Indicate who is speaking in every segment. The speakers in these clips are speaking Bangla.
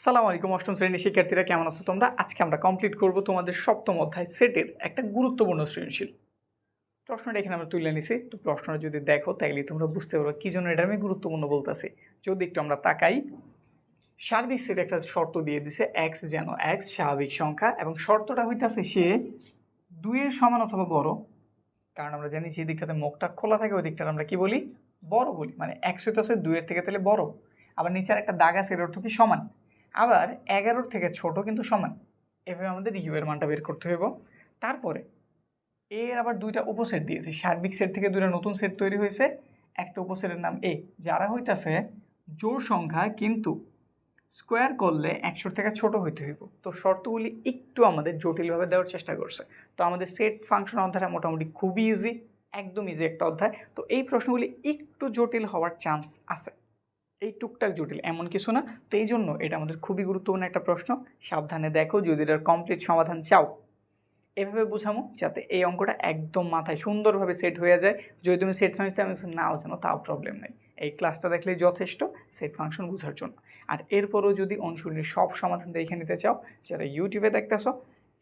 Speaker 1: আসসালামু আলাইকুম, অষ্টম শ্রেণির শিক্ষার্থীরা কেমন আছো তোমরা? আজকে আমরা কমপ্লিট করব তোমাদের সপ্তম অধ্যায় সেটের একটা গুরুত্বপূর্ণ সৃজনশীল। প্রশ্নটা এখানে আমরা তুলে নিছি। তো প্রশ্নটা যদি দেখো, তাইলে তোমরা বুঝতে পারো কী জন্য এটা আমি গুরুত্বপূর্ণ বলতেছি। যদি একটু আমরা তাকাই সার্বিক সেট একটা শর্ত দিয়ে দিছে এক্স যেন এক্স স্বাভাবিক সংখ্যা, এবং শর্তটা হইতাছে সে দুইয়ের সমান অথবা বড়। কারণ আমরা জানি যে দিকটাতে মুখটা খোলা থাকে, ওই দিকটা আমরা কি বলি? বড় বলি। মানে এক্স হইতাছে দুইয়ের থেকে তাহলে বড়। আবার নিচের একটা দাগ আছে, এর অর্থ কি সমান? আবার এগারোর থেকে ছোট কিন্তু সমান। এভাবে আমাদের ইউ এর মানটা বের করতে হইব। তারপরে এর আবার দুইটা উপসেট দিয়েছে। সার্বিক সেট থেকে দুইটা নতুন সেট তৈরি হয়েছে। একটা উপসেটের নাম এ যারা হইতাছে জোর সংখ্যা কিন্তু স্কোয়ার করলে একশোর থেকে ছোট হইতে হইব। তো শর্তগুলি একটু আমাদের জটিলভাবে দেওয়ার চেষ্টা করছে। তো আমাদের সেট ফাংশন অধ্যায়টা মোটামুটি খুবই ইজি একদম ইজি একটা অধ্যায়। তো এই প্রশ্নগুলি একটু জটিল হওয়ার চান্স আছে। এই টুকটাক জটিল, এমন কিছু না। তো এই জন্য এটা আমাদের খুবই গুরুত্বপূর্ণ একটা প্রশ্ন। সাবধানে দেখো যদি এটার কমপ্লিট সমাধান চাও। এভাবে বুঝামো যাতে এই অঙ্কটা একদম মাথায় সুন্দরভাবে সেট হয়ে যায়। যদি তুমি সেট ফাংশন আমি নাও জানো, তাও প্রবলেম নেই। এই ক্লাসটা দেখলেই যথেষ্ট সেট ফাংশন বোঝার জন্য। আর এরপরও যদি অনুশীলনের সব সমাধান দেখে নিতে চাও, যারা ইউটিউবে দেখতেছো,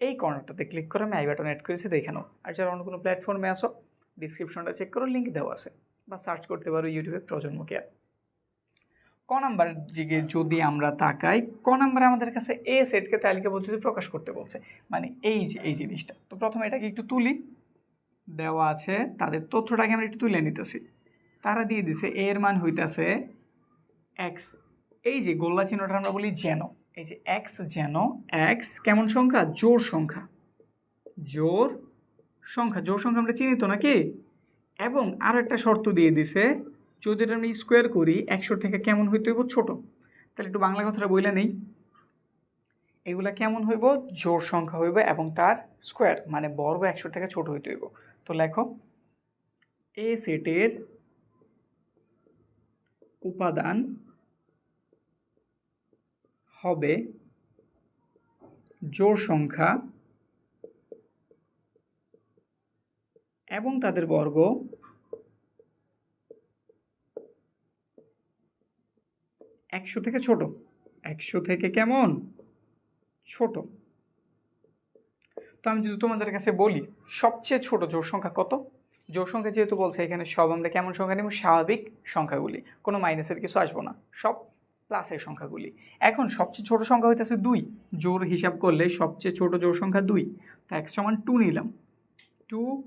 Speaker 1: এই কর্নারটাতে ক্লিক করে আমি আই বাটন অ্যাড করেছি, দেখে নাও। আর যারা অন্য কোনো প্ল্যাটফর্মে আসো ডিসক্রিপশনটা চেক করো লিঙ্ক দেওয়া আছে। বা সার্চ করতে পারো ইউটিউবে প্রজন্ম কেয়ার ক নাম্বার দিকে যদি আমরা তাকাই, ক নাম্বারে আমাদের কাছে এ সেটকে তালিকা পদ্ধতিতে প্রকাশ করতে বলছে। মানে এই যে, এই জিনিসটা। তো প্রথমে এটাকে একটু তুলি। দেওয়া আছে, তাদের তথ্যটাকে আমরা একটু তুলে নিতেছি। তারা দিয়ে দিছে এর মান হইতাছে এক্স এই যে গোল্লা চিহ্নটা আমরা বলি যেন। এই যে এক্স যেন এক্স কেমন সংখ্যা? জোর সংখ্যা। জোর সংখ্যা। জোর সংখ্যা আমরা চিনি তো নাকি? এবং আরও একটা শর্ত দিয়ে দিছে যদি এটা আমি স্কোয়ার করি একশো থেকে কেমন হইতে হইব? ছোট। তাহলে একটু বাংলা কথাটা বইলে নেই। এগুলা কেমন হইব? জোর সংখ্যা হইব এবং তার স্কোয়ার মানে বর্গ একশো থেকে ছোট হইতে হইব। তো লেখো, এ সেটের উপাদান হবে জোর সংখ্যা এবং তাদের বর্গ একশো থেকে ছোট। একশো থেকে কেমন? ছোট। তো আমি যদি তোমাদের কাছে বলি, সবচেয়ে ছোট জোর সংখ্যা কত? জোর সংখ্যা যেহেতু বলছে, এখানে সব আমরা কেমন সংখ্যা নেব? স্বাভাবিক সংখ্যাগুলি। কোনো মাইনাসের কিছু আসব না। সব প্লাসের সংখ্যাগুলি। এখন সবচেয়ে ছোট সংখ্যা হইতেছে দুই। জোর হিসাব করলে সবচেয়ে ছোট জোর সংখ্যা দুই। তো এক সমান টু নিলাম। টু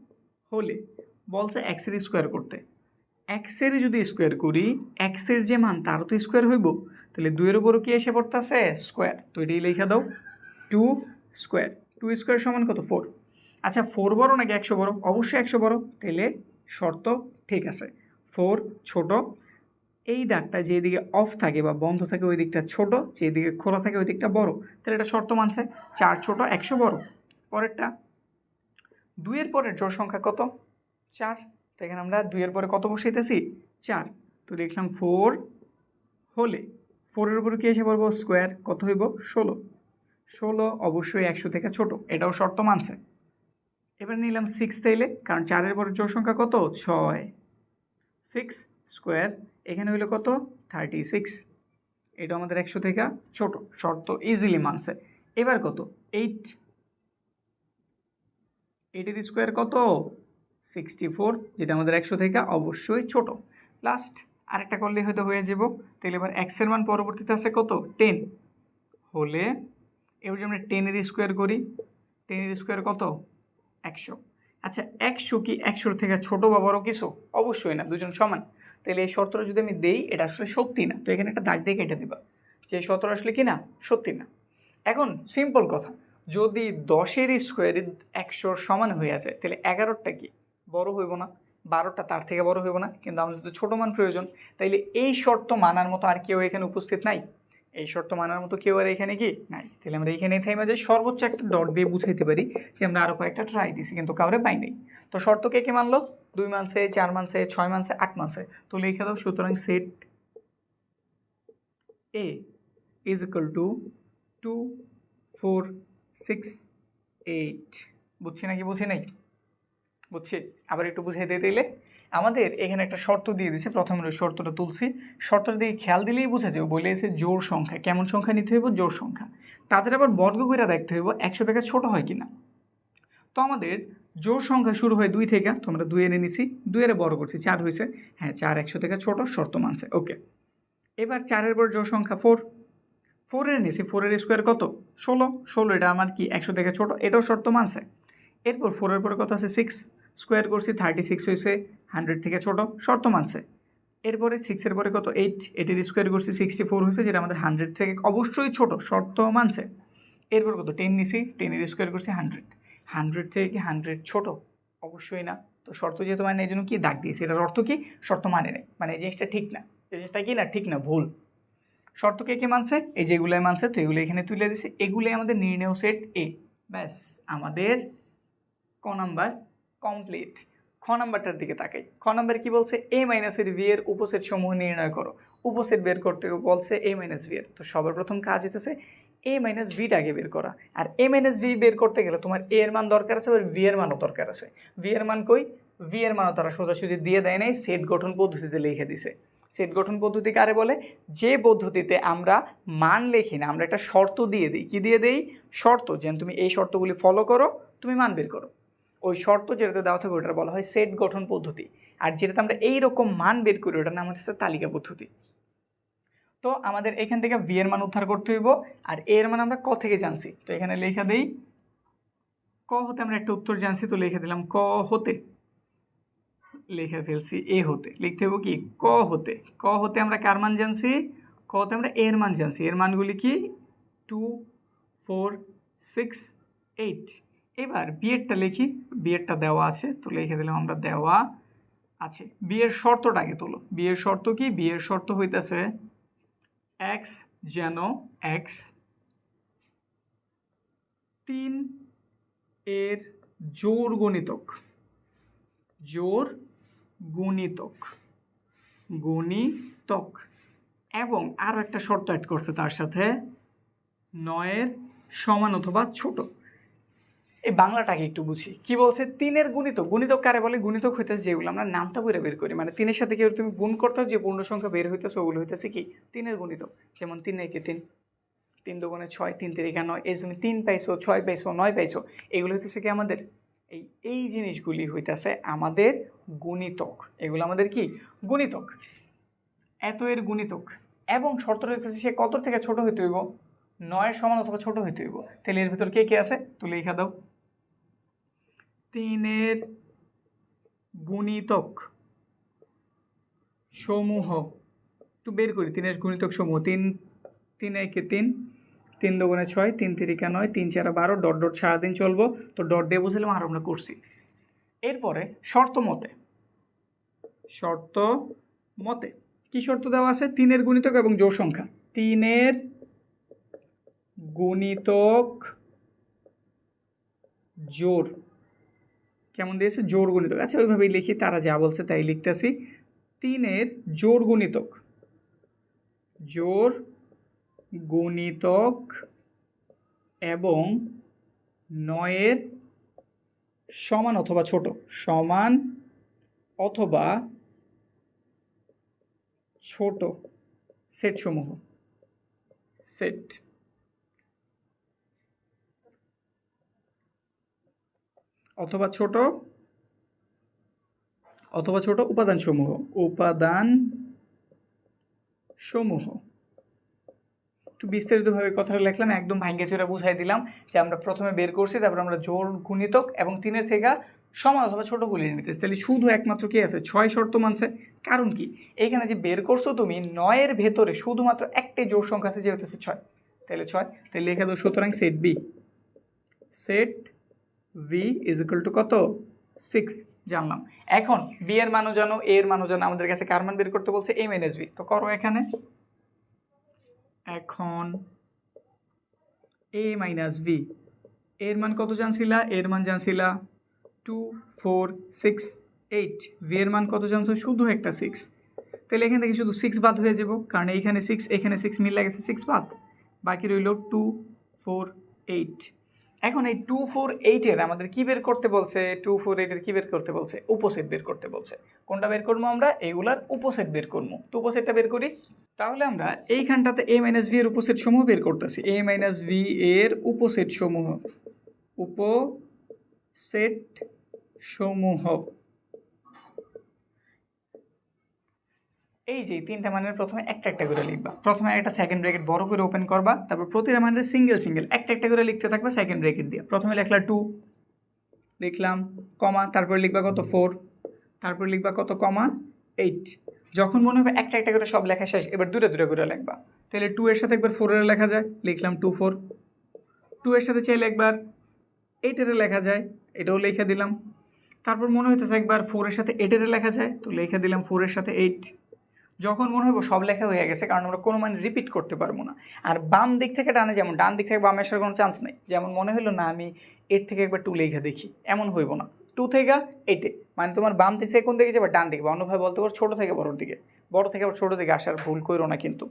Speaker 1: হলে বলছে এক্সের স্কোয়ার করতে। এক্সের যদি স্কোয়ার করি এক্সের যে মান, তারও তো স্কোয়ার হইব। তাহলে দুইয়ের উপরও কি এসে পড়তেছে? স্কোয়ার তো এটাই লেখা দাও। টু স্কোয়ার টু স্কোয়ার সমান কত? ফোর আচ্ছা ফোর বড় নাকি একশো বড়? অবশ্যই একশো বড়। তাহলে শর্ত ঠিক আছে। ফোর ছোট। এই দাগটা যেদিকে অফ থাকে বা বন্ধ থাকে, ওই দিকটা ছোট। যেদিকে খোলা থাকে, ওই দিকটা বড়। তাহলে এটা শর্ত মানছে চার ছোট, একশো বড়। পরেরটা। দুইয়ের পরের জোর সংখ্যা কত? চার। তো এখানে আমরা দুইয়ের পরে কত বসাইতেছি? চার। তো লিখলাম ফোর হলে ফোরের উপরে কি এসে পড়ব? স্কোয়ার কত হইব? ষোলো। ষোলো অবশ্যই একশো থেকে ছোট। এটাও শর্ত মানছে। এবার নিলাম সিক্স তাইলে, কারণ চারের পরে জোর সংখ্যা কত? ছয়। সিক্স স্কোয়ার এখানে হইল কত? থার্টি সিক্স এটা আমাদের একশো থেকে ছোট। শর্ত ইজিলি মানছে। এবার কত? এইট এইটের স্কোয়ার কত? সিক্সটি ফোর যেটা আমাদের একশো থেকে অবশ্যই ছোট। লাস্ট আরেকটা করলে হয়তো হয়ে যাব। তাহলে এবার এক্সের মান পরবর্তীতে আছে কত? টেন হলে এবার যদি আমরা টেনের স্কোয়ার করি টেনের স্কোয়ার কত? একশো। আচ্ছা একশো কি একশোর থেকে ছোট বা বড় কিছু? অবশ্যই না, দুজন সমান। তাহলে এই শর্তটা যদি আমি দেই, এটা আসলে সত্যি না। তো এখানে একটা দাগ দিয়ে কেটে দিবা। যে শর্ত আসলে কি না? সত্যি না। এখন সিম্পল কথা। যদি দশের স্কোয়ার একশোর সমান হয়ে যায়, তাহলে এগারোটা কি? বড় হইব না, বারোটা তার থেকে বড় হইব না, কিন্তু আমাদের তো ছোটো মান প্রয়োজন, তাইলে এই শর্ত মানার মতো আর কেউ এখানে উপস্থিত নাই? এই শর্ত মানার মতো কেউ আর এখানে কি নাই? তাহলে আমরা এখানেই থাইমা যে সর্বোচ্চ একটা ডট দিয়ে বুঝাইতে পারি যে আমরা আরও কয়েকটা ট্রাই দিছি, কিন্তু কাউরে পাই নাই। তো শর্ত কে কে মানলো? দুই মানছে চার মানছে ছয় মানছে আট মানছে তো লিখে দাও, সুতরাং set A is equal to two four six eight বুঝছি নাকি বুঝি নাই? বুঝছি? আবার একটু বুঝিয়ে দিয়ে দিলে। আমাদের এখানে একটা শর্ত দিয়ে দিছে। প্রথমে শর্তটা তুলছি। শর্তটা দিয়ে খেয়াল দিলেই বোঝা যাবে বলে এসে জোর সংখ্যা। কেমন সংখ্যা নিতে হইব? জোর সংখ্যা। তাদের আবার বর্গ করে দেখতে হইব, একশো থেকে ছোট হয় কিনা। তো আমাদের জোর সংখ্যা শুরু হয় দুই থেকে। তো আমরা দুই এনে নিছি। দুই এর বড় করছি। চার হয়েছে হ্যাঁ চার একশো থেকে ছোট শর্ত মানছে। ওকে। এবার চারের পর জোর সংখ্যা ফোর। ফোরের নিছি। ফোরের স্কোয়ার কত? ষোলো। ষোলো এটা আমার কি একশো থেকে ছোট? এটাও শর্ত মানছে। এরপর ফোরের পরে কত আছে? সিক্স। স্কোয়ার করছি থার্টি সিক্স হয়েছে হান্ড্রেড থেকে ছোটো, শর্ত মানছে। এরপরে সিক্সের পরে কত? এইট এটির স্কোয়ার করছি সিক্সটি ফোর হয়েছে যেটা আমাদের হান্ড্রেড থেকে অবশ্যই ছোট, শর্ত মানছে। এরপর কত? টেন নিছি টেনের স্কোয়ার করছি হান্ড্রেড হান্ড্রেড থেকে কি হান্ড্রেড ছোট, অবশ্যই না। তো শর্ত যেহেতু মানে এই জন্য কি? দাগ দিয়েছে। এটার অর্থ কি? শর্ত মানে নেই। মানে এই জিনিসটা ঠিক না। এই জিনিসটা কি না? ঠিক না, ভুল। শর্ত কে কে মানছে? এই যেগুলোই মানছে, তো এগুলো এখানে তুলে দিছি। এগুলোই আমাদের নির্ণয় সেট এ ব্যাস, আমাদের ক নাম্বার কমপ্লিট খ নাম্বারটার দিকে তাকাই। খ নাম্বার কি বলছে? এ মাইনাসের ভি এর উপসেট সমূহ নির্ণয় করো। উপসেট বের করতে বলছে এ মাইনাস ভি এর। তো সবার প্রথম কাজ হইতেছে এ মাইনাস ভিটা আগে বের করা। আর এ মাইনাস ভি বের করতে গেলে তোমার এ এর মান দরকার আছে, আবার ভি এর মানও দরকার আছে। ভি এর মান কই? ভি এর মানও তারা সোজাসুজি দিয়ে দেয় নাই সেট গঠন পদ্ধতিতে লিখে দিছে। সেট গঠন পদ্ধতি কারে বলে? যে পদ্ধতিতে আমরা মান লিখি না, আমরা একটা শর্ত দিয়ে দিই। কি দিয়ে দেই? শর্ত, যেন তুমি এই শর্তগুলি ফলো করো, তুমি মান বের করো। ওই শর্ত যেটাতে দেওয়া থাকে ওটা বলা হয় সেট গঠন পদ্ধতি। আর যেটাতে আমরা এইরকম মান বের করি, ওটার নাম হচ্ছে তালিকা পদ্ধতি। তো আমাদের এখান থেকে ভি এর মান উদ্ধার করতে হইব, আর এর মান আমরা ক থেকে জানছি। তো এখানে লেখা দেই, ক হতে আমরা একটা উত্তর জানছি, তো লিখে দিলাম ক হতে। লিখে ফেলছি এ হতে। লিখতে হইব কি? ক হতে। ক হতে আমরা কার মান জানছি? ক হতে আমরা এর মান জানছি। এর মানগুলি কি? টু ফোর সিক্স এইট এবার বিয়েরটা লিখি, বিয়েরটা দেওয়া আছে, তো লিখে দিলাম আমরা দেওয়া আছে। বিয়ের শর্তটা আগে তোলো। বিয়ের শর্ত কি? বিয়ের শর্ত হইতেছে এক্স যেন এক্স তিন এর জোর গণিতক। জোর গুণিতক। গুণিতক। এবং আরও একটা শর্ত অ্যাড করছে তার সাথে, নয়ের সমান অথবা ছোট। এই বাংলাটাকে একটু বুঝি। কি বলছে? তিনের গুণিতক গুণিতক কারে বলে? গুণিতক হইতেছে যেগুলো আমরা নামটা বইরে বের করি। মানে তিনের সাথে কেউ তুমি গুণ করতে যে পূর্ণ সংখ্যা বের হইতেছে, ওগুলো হইতেছে কি? তিনের গুণিতক। যেমন তিন একে তিন। তিন দুগুণে ছয়, তিন তিরিকা নয়। এই তুমি তিন পাইছো, ছয় পাইছো, নয় পাইছো। এগুলো হইতেছে কি আমাদের? এই এই জিনিসগুলি হইতেছে আমাদের গুণিতক। এগুলো আমাদের কি? গুণিতক। এত এর গুণিতক। এবং শর্ত হইতেছে সে কত থেকে ছোট হইতে হইব? নয়ের সমান অথবা ছোট হইতে হইব। তাহলে এর ভিতর কে কে আছে? তুলে লেখা দাও। তিনের গুণিতক সমূহ। একটু বের করি, তিনের গুণিতক সমূহ। তিন তিন একে তিন তিন দুগুণে ছয়, তিন তিরিকা নয়, তিন চারা বারো, ডট ডট সারাদিন চলবো, তো ডট দিয়ে বুঝলাম আর আমরা করছি। এরপরে শর্ত মতে শর্ত মতে কি শর্ত দেওয়া আছে? তিনের গুণিতক এবং জোর সংখ্যা। তিনের গুণিতক জোর কেমন দিয়েছে? জোর গুণিতক। আচ্ছা ওইভাবেই লিখি, তারা যা বলছে তাই লিখতেছি। তিনের জোর গুণিতক। জোর গুণিতক এবং নয়ের সমান অথবা ছোট, সমান অথবা ছোট সেট সমূহ সেট। অথবা ছোট অথবা ছোট উপাদান সমূহ উপাদান সমূহ একটু বিস্তারিতভাবে কথাটা লিখলাম, একদম ভাঙ্গে চোরা বুঝাই দিলাম যে আমরা প্রথমে বের করছি, তারপর আমরা জোর গুণিতক এবং তিনের থেকে সমান অথবা ছোট গুলিয়ে নিতেছি তাহলে শুধু একমাত্র কি আছে? ছয় শর্ত মানছে। কারণ কি? এখানে যে বের করছ তুমি, নয়ের ভেতরে শুধুমাত্র একটাই জোর সংখ্যা আছে যে হতেছে ছয়। তাহলে ছয়, তাহলে লেখা দাও সুতরাং set B set V is equal to কত? সিক্স জানলাম। এখন বি এর মানও জানো এ এর মানও জানো, আমাদের কাছে কার মান বের করতে বলছে? এ মাইনাস বি তো করো এখানে। এখন এ মাইনাস ভি এর মান কত জানছিলা? এর মান জানছিলা two four six eight V এর মান কত জানছো? শুধু একটা সিক্স তাহলে এখান থেকে শুধু সিক্স বাদ হয়ে যাব, কারণ এইখানে সিক্স এখানে সিক্স মিল গেছে সিক্স বাদ। বাকি রইল টু ফোর এইট এখন এই টু ফোর এইটের আমাদের কী বের করতে বলছে? টু ফোর এইটের কী বের করতে বলছে? উপসেট বের করতে বলছে। কোনটা বের করব আমরা? এইগুলার উপসেট বের করব। তো উপসেটটা বের করি। তাহলে আমরা এইখানটাতে এ মাইনাস ভি এর উপসেট সমূহ বের করতেছি। এ মাইনাস ভি এর উপসেট সমূহ। উপসেট সমূহ। এই যে তিনটা মানের প্রথমে একটা একটা করে লিখবা। প্রথমে একটা সেকেন্ড ব্র্যাকেট বড় করে ওপেন করবা, তারপর প্রতিটা মানের সিঙ্গেল সিঙ্গেল একটা একটা করে লিখতে থাকবা সেকেন্ড ব্র্যাকেট দিয়ে। প্রথমে লেখলা টু লিখলাম কমা তারপর লিখবা কত ফোর তারপর লিখবা কত কমা এইট যখন মনে হবে একটা একটা করে সব লেখা শেষ, এবার দূরে দূরে করে লিখবা। তাহলে টু এর সাথে একবার ফোরের লেখা যায়, লিখলাম টু ফোর টু এর সাথে চাইলে একবার এইটের লেখা যায়, এটাও লিখে দিলাম। তারপর মনে হইতেছে একবার ফোরের সাথে এইটের লেখা যায়, তো লিখে দিলাম ফোরের সাথে এইট যখন মনে হইব সব লেখা হয়ে গেছে, কারণ আমরা কোনো মানে রিপিট করতে পারব না। আর বাম দিক থেকে ডানে যেমন, ডান দিক থেকে বামে আসার কোনো চান্স নেই। যেমন মনে হলো না, আমি এর থেকে একবার টু লেখা দেখি। এমন হইব না। টু থেকে এইটে মানে তোমার বাম দিক থেকে কোন দিকে যাবে? ডান দিকে। বা অন্যভাবে বলতে পারো, ছোটো থেকে বড়োর দিকে। বড় থেকে আবার ছোটো দিকে আসার ভুল করো না কিন্তু।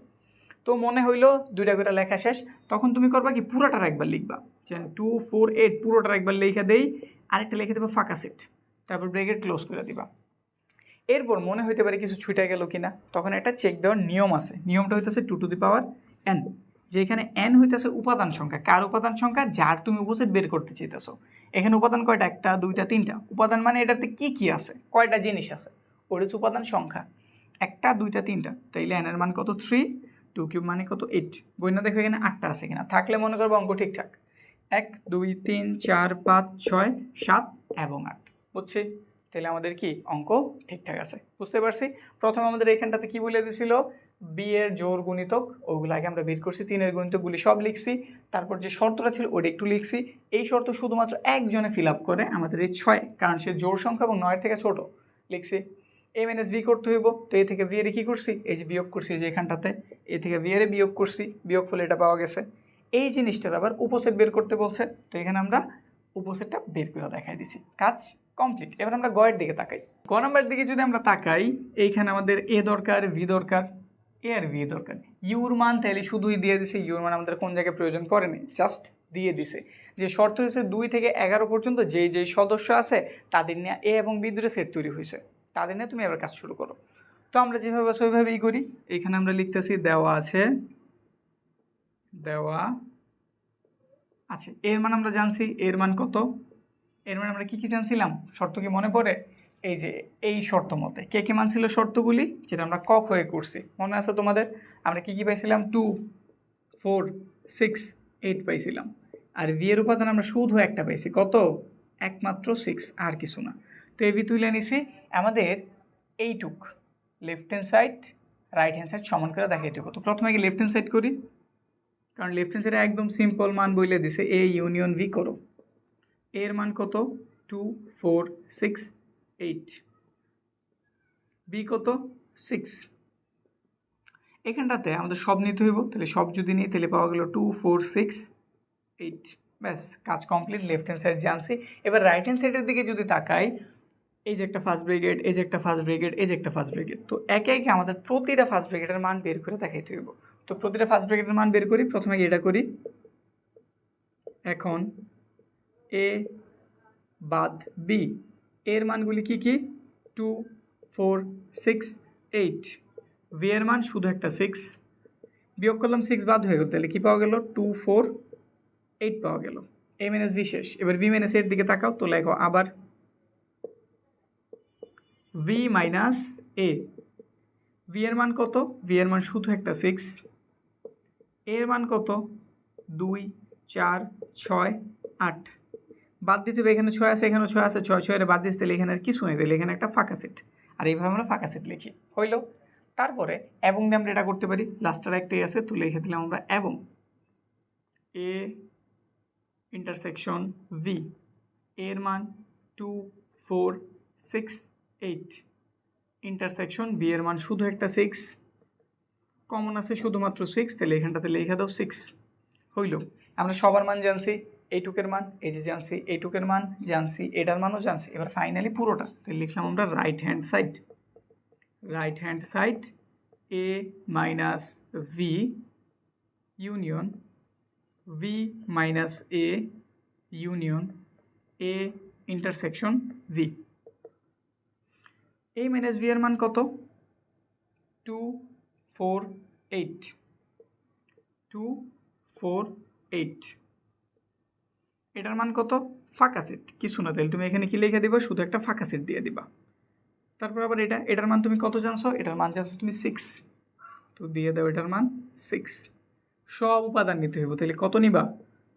Speaker 1: তো মনে হইল, দুইটা করে লেখা শেষ। তখন তুমি করবা কি? পুরোটার একবার লিখবা। যে টু ফোর এইট পুরোটার একবার লেখা দেই। আরেকটা লিখে দেবা ফাঁকা সেট তারপর ব্রেকেট ক্লোজ করে দিবা। এরপর মনে হইতে পারে কিছু ছুটে গেল কিনা, তখন একটা চেক দেওয়ার নিয়ম আছে। নিয়মটা হইতেছে two to the power n যে এখানে এন হইতেছে উপাদান সংখ্যা। কার উপাদান সংখ্যা? যার তুমি উপস্থিত বের করতে চাইতেছো। এখানে উপাদান কয়টা? একটা, দুইটা, তিনটা। উপাদান মানে এটাতে কি কি আছে? কয়টা জিনিস আছে? হচ্ছে উপাদান সংখ্যা। একটা, দুইটা, তিনটা। তাইলে এনের মান কত? থ্রি টু কিউব মানে কত? এইট বই না দেখো এখানে আটটা আছে কিনা। থাকলে মনে করব অঙ্ক ঠিকঠাক। এক, দুই, তিন, চার, পাঁচ, ছয়, সাত এবং আট। বুঝছি? তাহলে আমাদের কি অঙ্ক ঠিকঠাক আছে? বুঝতে পারছি? প্রথমে আমাদের এখানটাতে কি বলে দিছিল? বি এর জোর গুণিতক, ওগুলো আগে আমরা বের করছি, তিনের গুণিতকগুলি সব লিখছি। তারপর যে শর্তটা ছিল, ওটা একটু লিখছি। এই শর্ত শুধুমাত্র একজনে ফিল আপ করে আমাদের এই ছয়, কারণ সে জোর সংখ্যা এবং নয়ের থেকে ছোট, লিখছি। এ মাইনাস বি করতে হইব, তো এ থেকে বি এর কী করছি? এই যে বিয়োগ করছি, এই যে এখানটাতে এ থেকে বি এর বিয়োগ করছি, বিয়োগ ফলে এটা পাওয়া গেছে। এই জিনিসটার আবার উপসেট বের করতে বলছে, তো এখানে আমরা উপসেটটা বের করে দেখাই দিছি। কাজ কমপ্লিট এবার আমরা গয়ের দিকে তাকাই। গ নাম্বার দিকে যদি আমরা তাকাই, এইখানে আমাদের এ দরকার ভি দরকার, এ আর ভি দরকার ইউর মান তাহলে শুধুই দিয়ে দিছে ইউর মান আমাদের কোন জায়গায় প্রয়োজন পড়েনি জাস্ট দিয়ে দিছে। যে শর্ত হয়েছে দুই থেকে এগারো পর্যন্ত যেই যেই সদস্য আছে, তাদের নিয়ে এ এবং বি সেট তৈরি হয়েছে। তাদের নিয়ে তুমি এবার কাজ শুরু করো। তো আমরা যেভাবে আছে ওইভাবেই করি। এখানে আমরা লিখতেছি দেওয়া আছে দেওয়া আছে। এর মান আমরা জানছি, এর মান কত? এর মানে আমরা কী কী জানছিলাম? শর্ত কি মনে পড়ে? এই যে, এই শর্ত মতে। কে কে মানছিল শর্তগুলি? যেটা আমরা কক হয়ে করছি। মনে আছে তোমাদের? আমরা কী কী পাইছিলাম? টু, ফোর, সিক্স, এইট পাইছিলাম। আর এর উপাদান আমরা শুধু একটা পাইছি। কত? একমাত্র সিক্স, আর কিছু না। তো ভি তুলে নিছি। আমাদের এইটুক। Left hand side right hand side সমান করে দেখাইতে তো প্রথমে কি লেফট হ্যান্ড সাইড করি। কারণ লেফট হ্যান্ড সাইডে একদম সিম্পল মান বইলে দিছে। এ ইউনিয়ন ভি করো। এর মান কত? Two four six eight B কত? সিক্স এখানটাতে আমাদের সব নিতে হইব, তাহলে সব যদি নিই, তাহলে পাওয়া গেল টু ফোর সিক্স এইট ব্যাস, কাজ কমপ্লিট লেফট হ্যান্ড সাইড জানছি। এবার রাইট হ্যান্ড সাইডের দিকে যদি তাকাই, এই যে একটা ফার্স্ট ব্রিগেড এই যে একটা ফার্স্ট ব্রিগেড এই যে একটা ফার্স্ট ব্রিগেড তো একে একে আমাদের প্রতিটা ফার্স্ট ব্রিগেডের মান বের করে দেখাইতে হইব। তো প্রতিটা ফার্স্ট ব্রিগেডের মান বের করি, প্রথমে এটা করি। এখন এ বাদ বি এর মানগুলি কি কি? Two four six eight V এর মান শুধু একটা সিক্স বিয়োগ করলাম সিক্স বাদ হয়ে গেল, তাহলে কী পাওয়া গেল? টু ফোর এইট পাওয়া গেল। এ মাইনাস বি শেষ। এবার বি মাইনাস এর দিকে তাকাও তো লেখো আবার। ভি মাইনাস এ ভি এর মান কত? ভি এর মান শুধু একটা সিক্স এর মান কত? দুই, চার, ছয়, আট। বাদ দিতে হবে, এখানে ছয় আছে, এখানে ছয় আছে, ছয় ছয়ের বাদ দিতে তাহলে এখানে আর কিছু নেই, তাহলে এখানে একটা ফাঁকা সেট। আর এইভাবে আমরা ফাঁকা সেট লিখি। হইল? তারপরে এবং দিয়ে আমরা এটা করতে পারি। লাস্টের একটাই আছে তুলে লিখে দিলাম আমরা এবং। এ ইন্টারসেকশন ভি এর মান two four six eight intersection B এর মান শুধু একটা সিক্স কমন আছে শুধুমাত্র সিক্স তাহলে এখানটাতে লেখা দাও সিক্স হইল? আমরা সবার মান জানছি। এইটুকের মান, এই যে জানছি, এইটুকের মান, জানছি, এটার মানও জানছি। এবার ফাইনালি পুরোটা তো লিখলাম আমরা right hand side right hand side A minus V union V minus A union A intersection V A minus V এর মান কত? Two four eight two four eight এটার মান কত? ফাঁকা সেট। কিছু না, তাহলে তুমি এখানে কি লিখে দিবা? শুধু একটা ফাঁকা সেট দিয়ে দিবা। তারপর আবার এটা, এটার মান তুমি কত জানছো? এটার মান জানছো তুমি সিক্স তো দিয়ে দাও এটার মান সিক্স সব উপাদান নিতে হইব, তাহলে কত নিবা?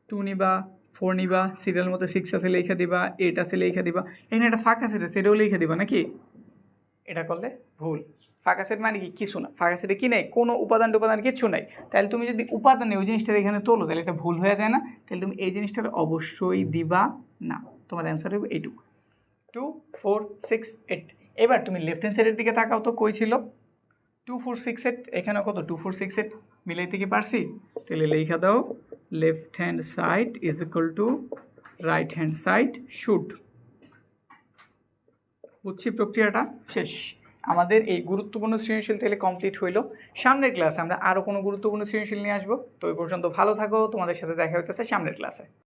Speaker 1: টু নিবা ফোর নিবা সিরিয়াল মধ্যে সিক্স আছে লিখে দিবা এইট আছে লিখে দিবা। এখানে একটা ফাঁকা সেট আছে এটাও লিখে দিবা নাকি? এটা করলে ভুল। ফাঁকা সেট মানে কি? কিছু না। ফাঁকা সেটে কি নেই? কোনো উপাদান উপাদান কিছু নাই। তাহলে তুমি যদি উপাদান ওই জিনিসটার এখানে তোলো তাহলে এটা ভুল হয়ে যায় না। তাহলে তুমি এই জিনিসটার অবশ্যই দিবা না। তোমার অ্যান্সার হবে এইটুকু। টু ফোর সিক্স এইট এবার তুমি লেফট হ্যান্ড সাইডের দিকে তাকাও তো, কই ছিল? টু ফোর সিক্স এইট এখানে কত? টু ফোর সিক্স এইট মিলাইতে কি পারছি? তাহলে লেখা দাও left hand side is equal to right hand side should বুঝছি প্রক্রিয়াটা? শেষ। আমাদের এই গুরুত্বপূর্ণ সৃজনশীল তাহলে কমপ্লিট হইল। সামনের ক্লাসে আমরা আরও কোনো গুরুত্বপূর্ণ সৃজনশীল নিয়ে আসব। তো ওই পর্যন্ত ভালো থাকো। তোমাদের সাথে দেখা হইতেছে সামনের ক্লাসে